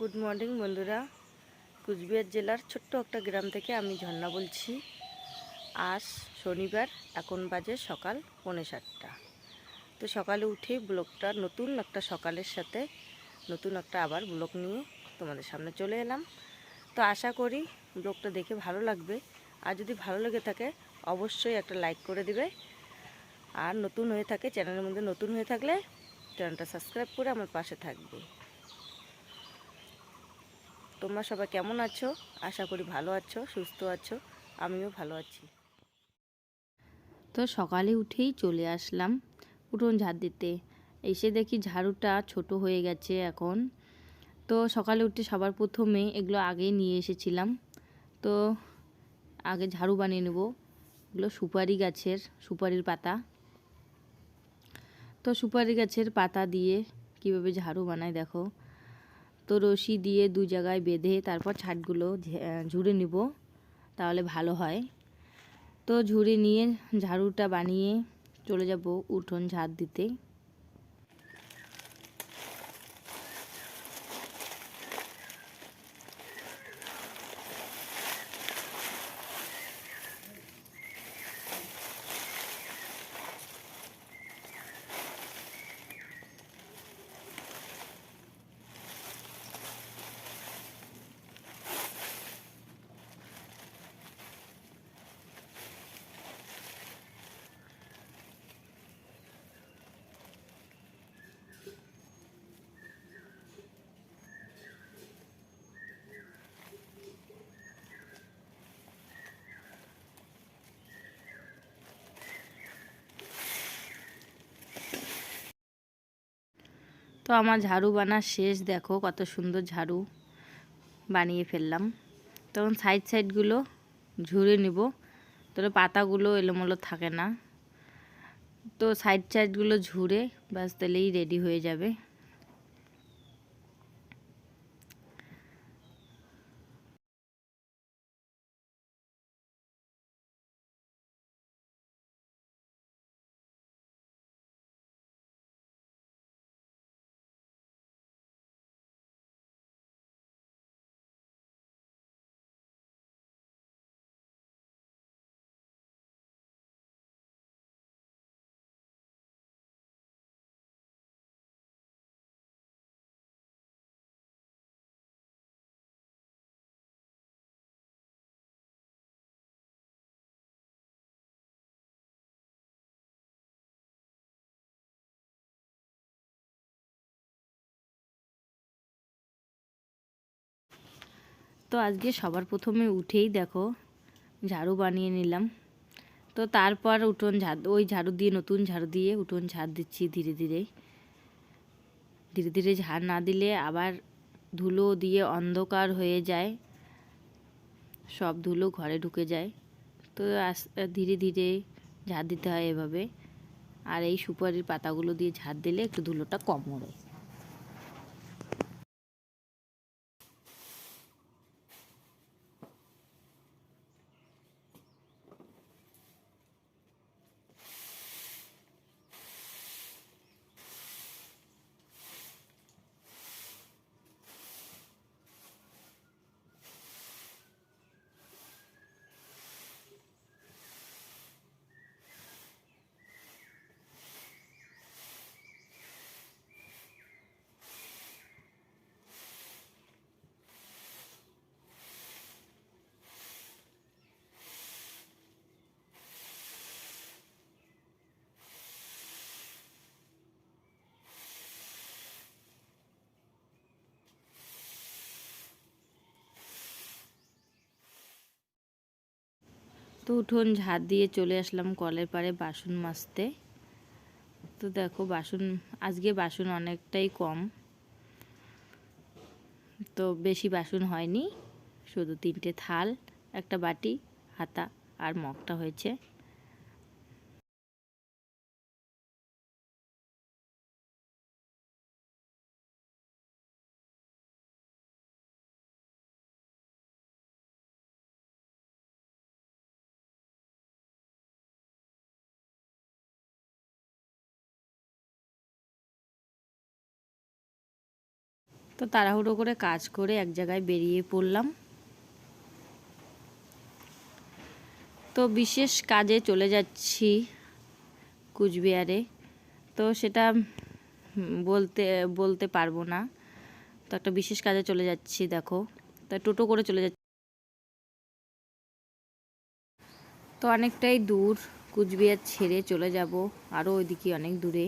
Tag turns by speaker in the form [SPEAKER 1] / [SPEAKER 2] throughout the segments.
[SPEAKER 1] Good morning বন্ধুরা। কুচবিহার জেলার ছোট্ট একটা গ্রাম থেকে আমি ঝর্ণা বলছি। আজ শনিবার, এখন বাজে সকাল পৌনে সাতটা। তো সকালে উঠে ব্লগটা, নতুন একটা সকালের সাথে নতুন একটা আবার ব্লগ নিয়ে তোমাদের সামনে চলে এলাম। তো আশা করি ব্লগটা দেখে ভালো লাগবে। আর যদি ভালো লেগে থাকে, অবশ্যই একটা লাইক করে দিবে। আর নতুন হয়ে থাকে, চ্যানেলের মধ্যে নতুন হয়ে থাকলে চ্যানেলটা সাবস্ক্রাইব করে আমার পাশে থাকবে। তোমরা সবাই কেমন আছো? আশা করি ভালো আছো, সুস্থ আছো, আমিও ভালো আছি। তো সকালে উঠেই চলে আসলাম উঠোন ঝাড় দিতে। এসে দেখি ঝাড়ুটা ছোট হয়ে গেছে এখন। তো সকালে উঠে সবার প্রথমে এগুলো আগেই নিয়ে এসেছিলাম। তো আগে ঝাড়ু বানিয়ে নেব। এগুলো সুপারি গাছের, সুপারির পাতা। তো সুপারি গাছের পাতা দিয়ে কীভাবে ঝাড়ু বানায় দেখো। তো রশি দিয়ে দু জায়গায় বেঁধে তারপর ছাটগুলো ঝুড়ে নিব, তাহলে ভালো হয়। তো ঝুড়ে নিয়ে ঝাড়ুটা বানিয়ে চলে যাব উঠোন ঝাড় দিতে। তো আমার ঝাড়ু বানা শেষ, দেখো কত সুন্দর ঝাড়ু বানিয়ে ফেললাম। তখন সাইড সাইডগুলো ঝুড়ে নিব তাহলে পাতাগুলো এলোমেলো থাকে না। তো সাইড সাইডগুলো ঝুড়ে, ব্যাস তাহলেই রেডি হয়ে যাবে। তো আজকে সবার প্রথমে উঠেই দেখো ঝাড়ু বানিয়ে নিলাম। তো তারপর উঠোন ঝাড়, ওই ঝাড়ু দিয়ে, নতুন ঝাড়ু দিয়ে উঠোন ঝাড় দিচ্ছি ধীরে ধীরে। ধীরে ধীরে ঝাড় না দিলে আবার ধুলো দিয়ে অন্ধকার হয়ে যায়। সব ধুলো ঘরে ঢুকে যায়। তো ধীরে ধীরে ঝাড় দিতে হয় এভাবে। আর এই সুপারির পাতাগুলো দিয়ে ঝাড় দিলে একটু ধুলোটা কম ওড়ে। তো উঠোন ঝাড় দিয়ে চলে আসলাম কলের পাড়ে বাসন মাজতে। তো দেখো বাসন, আজকে বাসন অনেকটাই কম। তো বেশি বাসন হয়নি, শুধু তিনটে থাল, একটা বাটি হাতা আর মগটা হয়েছে। তো তাড়াহুড়ো করে কাজ করে এক জায়গায় বেরিয়ে পড়লাম। তো বিশেষ কাজে চলে যাচ্ছি কুচবিহারে। তো সেটা বলতে বলতে পারব না। তো একটা বিশেষ কাজে চলে যাচ্ছি, দেখো। তা টোটো করে চলে যাচ্ছি। তো অনেকটাই দূর কুচবিহার ছেড়ে চলে যাব আরও ওইদিকে অনেক দূরে।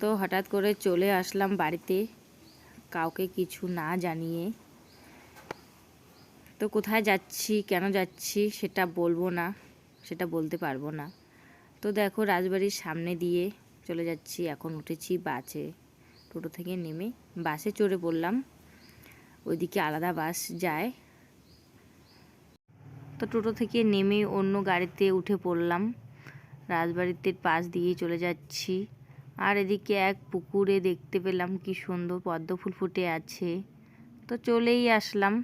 [SPEAKER 1] তো হঠাৎ করে চলে আসলাম বাড়িতে। কাউকে কিছু না জানিয়ে। তো কোথায় যাচ্ছি, কেন যাচ্ছি সেটা বলব না, সেটা বলতে পারব না। তো দেখো রাজবাড়ির সামনে দিয়ে চলে যাচ্ছি, এখন উঠেছি বাসে। টোটো থেকে নেমে বাসে চড়ে পড়লাম, ওইদিকে আলাদা বাস যায়। তো টোটো থেকে নেমে অন্য গাড়িতে উঠে পড়লাম, রাজবাড়িতে পাশ দিয়ে চলে যাচ্ছি। আর এদিকে এক পুকুরে দেখতে পেলাম কি সুন্দর পদ্ম ফুল ফুটে আছে। তো চলেই আসলাম।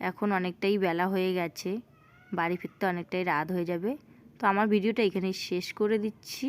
[SPEAKER 1] এখন অনেকটাই বেলা হয়ে গেছে। বাড়ি ফিরতে অনেকটাই রাত হয়ে যাবে। তো আমার ভিডিওটা এখানেই শেষ করে দিচ্ছি।